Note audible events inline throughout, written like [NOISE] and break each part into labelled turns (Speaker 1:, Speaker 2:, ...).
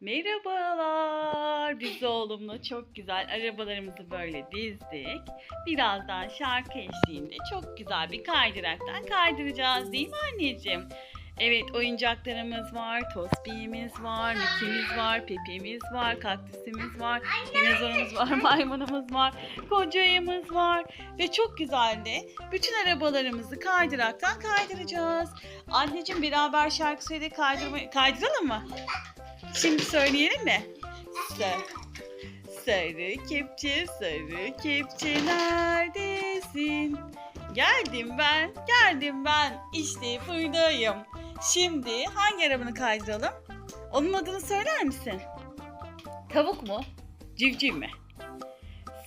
Speaker 1: Merhabalar. Biz oğlumla çok güzel arabalarımızı böyle dizdik. Birazdan şarkı eşliğinde çok güzel bir kaydıraktan kaydıracağız değil mi anneciğim? Evet oyuncaklarımız var, tospiyimiz var, Mickey'miz var, Pepe'miz var, kaktüsümüz var, dinozorumuz var, [LAUGHS] maymunumuz var, kocayımız var ve çok güzel de bütün arabalarımızı kaydıraktan kaydıracağız. Anneciğim beraber şarkı söyle kaydırma, kaydıralım mı? Şimdi söyleyelim mi? Sarı, sarı kepçe, sarı kepçe neredesin? Geldim ben, geldim ben. İşte buradayım. Şimdi hangi arabanı kaydıralım? Onun adını söyler misin? Tavuk mu? Civciv mi?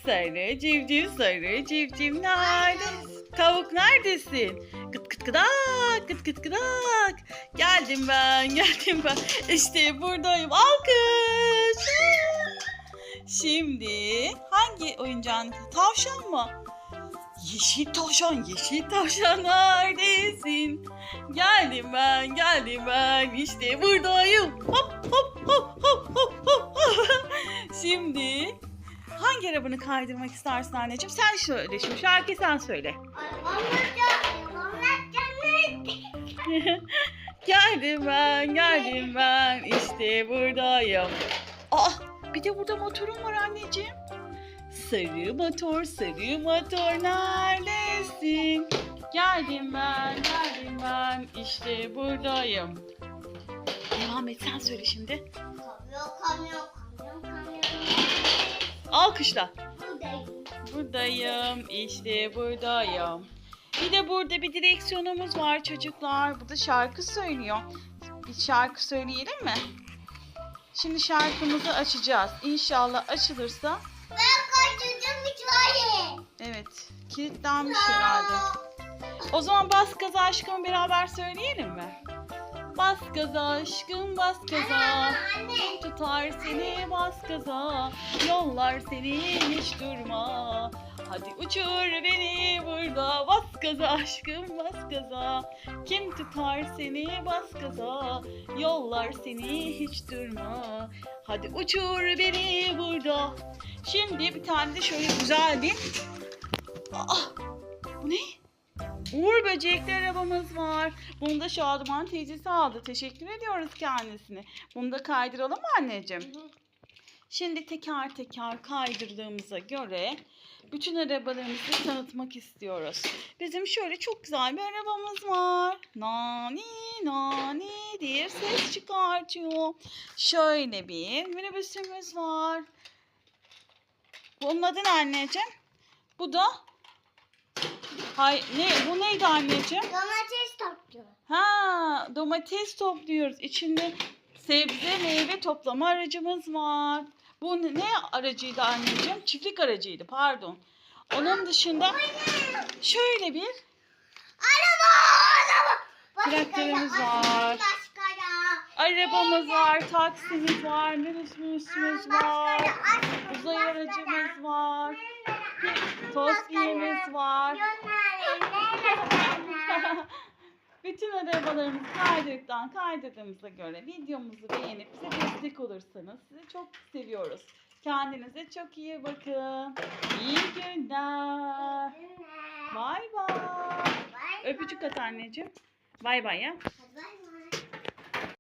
Speaker 1: Sarı civciv, sarı civciv neredesin? Tavuk neredesin? Kıt kıt kıdak, kıt kıt kıdak. Geldim ben, [LAUGHS] geldim ben. İşte buradayım. Alkış. Şimdi hangi oyuncağın? Tavşan mı? Yeşil tavşan, yeşil tavşan [LAUGHS] neredesin? Geldim ben, geldim ben. İşte buradayım. Hop kaydırmak istersin anneciğim? Sen söyle şu şarkıyı sen söyle. [LAUGHS] geldim ben, geldim ben. İşte buradayım. Aa, bir de burada motorum var anneciğim. Sarı motor, sarı motor neredesin? Geldim ben, geldim ben. İşte buradayım. Devam et sen söyle şimdi. Alkışla. Buradayım, işte buradayım. Bir de burada bir direksiyonumuz var çocuklar. Bu da şarkı söylüyor. Bir şarkı söyleyelim mi? Şimdi şarkımızı açacağız. İnşallah açılırsa. Evet, kilitlenmiş herhalde. O zaman bas gaza aşkım beraber söyleyelim mi? Bas gaza aşkım bas gaza. Tutar seni bas gaza. Yollar seni hiç durma. Hadi uçur beni burada. Bas gaza aşkım bas gaza. Kim tutar seni bas gaza. Yollar seni hiç durma. Hadi uçur beni burada. Şimdi bir tane de şöyle güzel bir... Aa, bu ne? Uğur böcekli arabamız var. Bunu da Şaduman teyzesi aldı. Teşekkür ediyoruz kendisine. Bunu da kaydıralım mı anneciğim? Şimdi teker teker kaydırdığımıza göre bütün arabalarımızı tanıtmak istiyoruz. Bizim şöyle çok güzel bir arabamız var. Nani nani diye ses çıkartıyor. Şöyle bir minibüsümüz var. Bunun adı ne anneciğim? Bu da Hay ne bu neydi anneciğim?
Speaker 2: Domates topluyor.
Speaker 1: Ha, domates topluyoruz. İçinde sebze, meyve toplama aracımız var. Bu ne aracıydı anneciğim? Çiftlik aracıydı, pardon. Onun dışında şöyle bir
Speaker 2: Araba, araba.
Speaker 1: Traktörümüz var. Arabamız var, taksimiz var, minibüsümüz var, uzay aracımız var, bir tospiyemiz var. [LAUGHS] Bütün arabalarımızı kaydırdıktan kaydırdığımıza göre videomuzu beğenip bize destek olursanız sizi çok seviyoruz. Kendinize çok iyi bakın. İyi günler. Bay bay. Öpücük at anneciğim. Bay bay ya.
Speaker 2: Bay